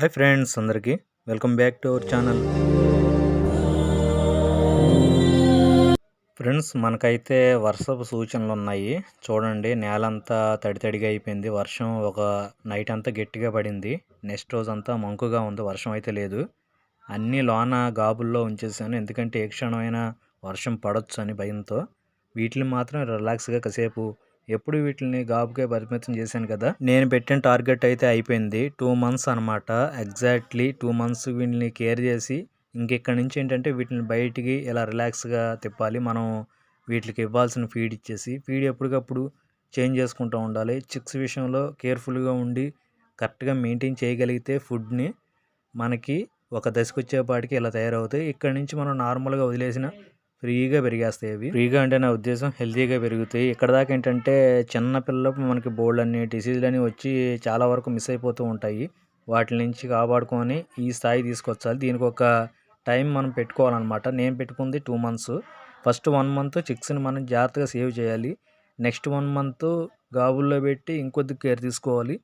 Hi friends అందరికీ. Welcome back to our channel. Friends మనకైతే వర్షపు సూచనలు ఉన్నాయి. చూడండి నేలంతా తడి తడిగా అయిపోయింది. వర్షం ఒక నైట్ అంతా గట్టిగా పడింది. నెక్స్ట్ రోజు అంతా మంకుగా ఉంది. వర్షం అయితే లేదు. అన్నీ లోన గాబుల్లో ఉంచేసాను. ఎందుకంటే ఏ క్షణమైనా వర్షం పడొచ్చు అని భయంతో. వీటిని మాత్రం రిలాక్స్గా కాసేపు ఎప్పుడు వీటిని గాబుకే పరిమితం చేశాను కదా? నేను పెట్టిన టార్గెట్ అయితే అయిపోయింది. టూ మంత్స్ అనమాట ఎగ్జాక్ట్లీ టూ మంత్స్ వీటిని కేర్ చేసి ఇంకెక్కడి నుంచి ఏంటంటే వీటిని బయటికి ఇలా రిలాక్స్గా తిప్పాలి మనం వీటికి ఇవ్వాల్సిన ఫీడ్ ఇచ్చేసి ఫీడ్ ఎప్పటికప్పుడు చేంజ్ చేసుకుంటూ ఉండాలి. చిక్స్ విషయంలో కేర్ఫుల్గా ఉండి కరెక్ట్గా మెయింటైన్ చేయగలిగితే ఫుడ్ని మనకి ఒక దశకు వచ్చేపాటికి ఇలా తయారవుతాయి. ఇక్కడ నుంచి మనం నార్మల్గా వదిలేసిన ఫ్రీగా పెరిగేస్తాయి అవి. ఫ్రీగా అంటే నా ఉద్దేశం హెల్తీగా పెరుగుతాయి. ఇక్కడ దాకా ఏంటంటే చిన్న పిల్లలకు మనకి బోల్డ్ అన్ని డిసీజులు అని వచ్చి చాలా వరకు మిస్ అయిపోతూ ఉంటాయి. వాటి నుంచి కాపాడుకొని ఈ స్థాయి తీసుకొచ్చాలి. దీనికి ఒక టైం మనం పెట్టుకోవాలన్నమాట. నేను పెట్టుకుంది two months first one month చిక్స్ని మనం జాగ్రత్తగా సేవ్ చేయాలి. నెక్స్ట్ వన్ మంత్ గాబుల్లో పెట్టి ఇంకొద్ది కేర్ తీసుకోవాలి.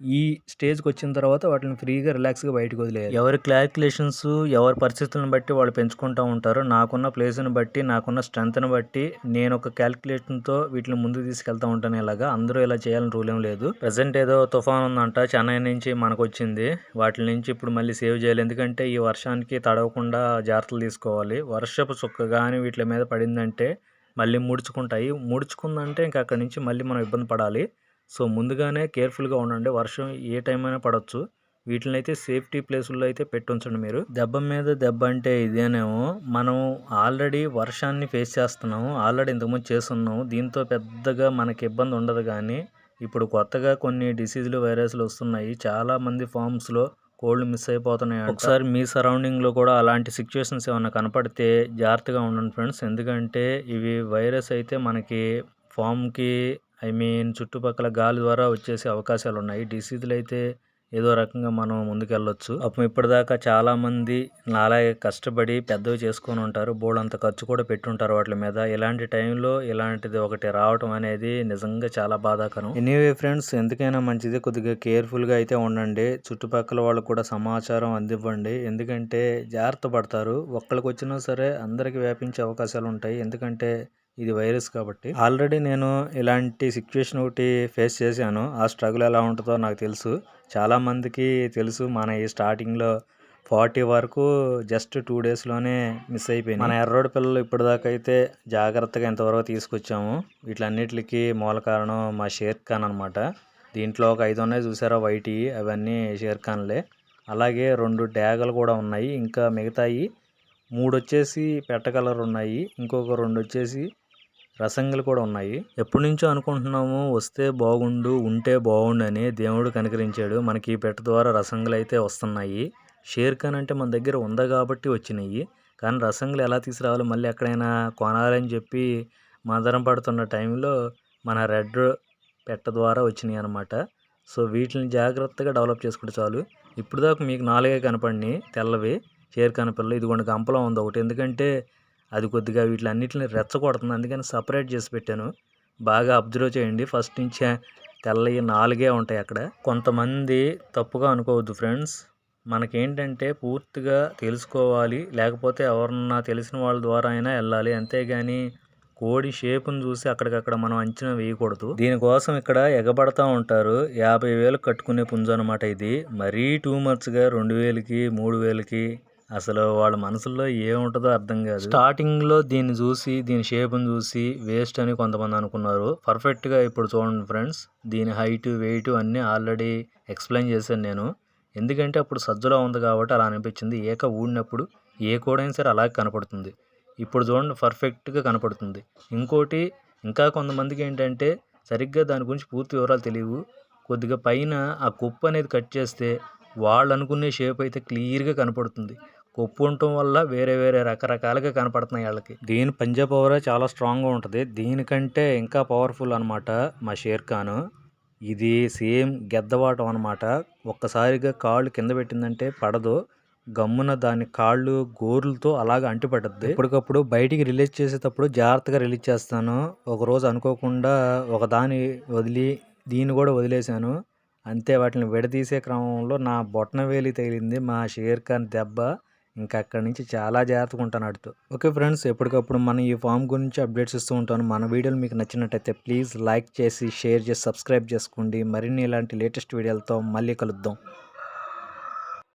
ఈ స్టేజ్కి వచ్చిన తర్వాత వాటిని ఫ్రీగా రిలాక్స్గా బయటకు వదిలేయాలి. ఎవరి క్లారిక్యులేషన్స్ ఎవరి పరిస్థితులను బట్టి వాళ్ళు పెంచుకుంటూ ఉంటారు నాకున్న ప్లేస్ని బట్టి నాకున్న స్ట్రెంత్ని బట్టి నేను ఒక క్యాలిక్యులేషన్తో వీటిని ముందుకు తీసుకెళ్తా ఉంటాను ఇలాగా. అందరూ ఇలా చేయాలని రూల్ ఏం లేదు. ప్రజెంట్ ఏదో తుఫాన్ ఉందంట చెన్నై నుంచి మనకు వచ్చింది. వాటి నుంచి ఇప్పుడు మళ్ళీ సేవ్ చేయాలి. ఎందుకంటే ఈ వర్షానికి తడవకుండా జాగ్రత్తలు తీసుకోవాలి. వర్షపు చుక్క కానీ వీటి మీద పడిందంటే మళ్ళీ ముడుచుకుంటాయి. ముడుచుకుందంటే ఇంకా అక్కడి నుంచి మళ్ళీ మనం ఇబ్బంది పడాలి. సో ముందుగానే కేర్ఫుల్గా ఉండండి. వర్షం ఏ టైం అయినా పడవచ్చు వీటిని అయితే సేఫ్టీ ప్లేసుల్లో అయితే పెట్టుంచండి మీరు. దెబ్బ మీద దెబ్బ అంటే ఇదేనేమో మనం ఆల్రెడీ వర్షాన్ని ఫేస్ చేస్తున్నాము ఆల్రెడీ ఇంతకుముందు చేస్తున్నాము. దీంతో పెద్దగా మనకి ఇబ్బంది ఉండదు కానీ ఇప్పుడు కొత్తగా కొన్ని డిసీజులు వైరస్లు వస్తున్నాయి. చాలా మంది ఫామ్స్లో కోల్డ్ మిస్ అయిపోతున్నాయి ఒకసారి మీ సరౌండింగ్లో కూడా అలాంటి సిచ్యువేషన్స్ ఏమైనా కనపడితే జాగ్రత్తగా ఉండండి ఫ్రెండ్స్. ఎందుకంటే ఇవి వైరస్ అయితే మనకి ఫామ్కి ఐ మీన్ చుట్టుపక్కల గాలి ద్వారా వచ్చేసే అవకాశాలు ఉన్నాయి డిసీజులు అయితే ఏదో రకంగా మనం ముందుకెళ్ళొచ్చు. అప్పుడు ఇప్పటిదాకా చాలామంది నాలాగే కష్టపడి పెద్దవి చేసుకొని ఉంటారు. బోర్డు ఖర్చు కూడా పెట్టుంటారు వాటి మీద. ఇలాంటి టైంలో ఇలాంటిది ఒకటి రావటం అనేది నిజంగా చాలా బాధాకరం. ఎనీవే ఫ్రెండ్స్ ఎందుకైనా మంచిది. కొద్దిగా కేర్ఫుల్గా అయితే ఉండండి. చుట్టుపక్కల వాళ్ళు కూడా సమాచారం అందివ్వండి. ఎందుకంటే జాగ్రత్త పడతారు. ఒక్కరికి వచ్చినా సరే అందరికి వ్యాపించే అవకాశాలు ఉంటాయి ఎందుకంటే ఇది వైరస్ కాబట్టి. ఆల్రెడీ నేను ఇలాంటి సిచ్యువేషన్ ఒకటి ఫేస్ చేశాను. ఆ స్ట్రగుల్ ఎలా ఉంటుందో నాకు తెలుసు. చాలామందికి తెలుసు. మన ఈ స్టార్టింగ్లో ఫార్టీ వరకు జస్ట్ టూ డేస్లోనే మిస్ అయిపోయింది మన ఎర్రోడ్ పిల్లలు ఇప్పటిదాకా అయితే జాగ్రత్తగా ఎంతవరకు తీసుకొచ్చాము. వీటిలన్నిటికి మూల కారణం మా షేర్ ఖాన్ అనమాట దీంట్లో ఒక ఐదు ఉన్నాయి చూసారా? వైట్ అవన్నీ షేర్ ఖాన్లే. అలాగే రెండు డ్యాగలు కూడా ఉన్నాయి. ఇంకా మిగతాయి మూడు వచ్చేసి పెట్ట కలర్ ఉన్నాయి. ఇంకొక రెండు వచ్చేసి రసంగులు కూడా ఉన్నాయి. ఎప్పటి నుంచో అనుకుంటున్నాము వస్తే బాగుండు ఉంటే బాగుండు అని దేవుడు కనికరించాడు. మనకి ఈ పెట్ట ద్వారా రసంగులు అయితే వస్తున్నాయి. షేర్ ఖాన్ అంటే మన దగ్గర ఉందా కాబట్టి వచ్చినాయి. కానీ రసంగులు ఎలా తీసుకురావాలి మళ్ళీ ఎక్కడైనా కొనాలని చెప్పి మదరం పడుతున్న టైంలో మన రెడ్ పెట్ట ద్వారా వచ్చినాయి అనమాట సో వీటిని జాగ్రత్తగా డెవలప్ చేసుకుంటే చాలు. ఇప్పుడు దాకా మీకు నాలుగే కనపడినాయి తెల్లవి. షేర్ ఖాన్ పిల్లలు ఇదిగోండి గంపలో ఉంది ఒకటి. ఎందుకంటే అది కొద్దిగా వీటిలన్నిటిని రెచ్చగొడుతుంది. అందుకని సపరేట్ చేసి పెట్టాను. బాగా అబ్జర్వ్ చేయండి. ఫస్ట్ నుంచే తెల్లవి నాలుగే ఉంటాయి అక్కడ. కొంతమంది తప్పుగా అనుకోవద్దు ఫ్రెండ్స్. మనకేంటంటే పూర్తిగా తెలుసుకోవాలి. లేకపోతే ఎవరన్నా తెలిసిన వాళ్ళ ద్వారా అయినా వెళ్ళాలి. అంతేగాని కోడి షేపును చూసి అక్కడికక్కడ మనం అంచనా వేయకూడదు. దీనికోసం ఇక్కడ ఎగబడతా ఉంటారు. యాభై వేలు కట్టుకునే పుంజు అనమాట ఇది. మరీ టూ మచ్గా రెండు వేలకి మూడు వేలకి అసలు వాళ్ళ మనసులో ఏముంటుందో అర్థం కాదు. స్టార్టింగ్లో దీన్ని చూసి దీని షేప్ని చూసి వేస్ట్ అని కొంతమంది అనుకున్నారు. పర్ఫెక్ట్గా ఇప్పుడు చూడండి ఫ్రెండ్స్ దీని హైట్ వెయిట్ అన్నీ ఆల్రెడీ ఎక్స్ప్లెయిన్ చేశాను నేను. ఎందుకంటే అప్పుడు సజ్జలో ఉంది కాబట్టి అలా అనిపించింది. ఏక ఊడినప్పుడు ఏ కోడైనా సరే అలాగే కనపడుతుంది. ఇప్పుడు చూడండి పర్ఫెక్ట్గా కనపడుతుంది. ఇంకోటి ఇంకా కొంతమందికి ఏంటంటే సరిగ్గా దాని గురించి పూర్తి వివరాలు తెలియవు. కొద్దిగా పైన ఆ కుప్పు అనేది కట్ చేస్తే వాళ్ళు అనుకునే షేప్ అయితే క్లియర్గా కనపడుతుంది. ఉప్పు ఉండటం వల్ల వేరే వేరే రకరకాలుగా కనపడుతున్నాయి వాళ్ళకి. దీని పంజాబ్ పవర్ చాలా స్ట్రాంగ్గా ఉంటుంది. దీనికంటే ఇంకా పవర్ఫుల్ అనమాట మా షేర్ ఖాన్. ఇది సేమ్ గెద్దవాటం అనమాట ఒక్కసారిగా కాళ్ళు కింద పెట్టిందంటే పడదు. గమ్మున దాని కాళ్ళు గోర్లతో అలాగ అంటిపడుద్ది ఇప్పటికప్పుడు బయటికి రిలీజ్ చేసేటప్పుడు జాగ్రత్తగా రిలీజ్ చేస్తాను. ఒకరోజు అనుకోకుండా ఒక దాని వదిలి దీన్ని కూడా వదిలేశాను. అంతే వాటిని విడదీసే క్రమంలో నా బొట్టన వేలి తగిలింది మా షేర్ ఖాన్ దెబ్బ. ఇంకా అక్కడి నుంచి చాలా జాగ్రత్తగా ఉంటాను అడుతూ. ఓకే ఫ్రెండ్స్ ఎప్పటికప్పుడు మనం ఈ ఫామ్ గురించి అప్డేట్స్ ఇస్తూ ఉంటాను. మన వీడియోలు మీకు నచ్చినట్టయితే ప్లీజ్ లైక్ చేసి షేర్ చేసి సబ్స్క్రైబ్ చేసుకోండి. మరిన్ని ఇలాంటి లేటెస్ట్ వీడియోలతో మళ్ళీ కలుద్దాం.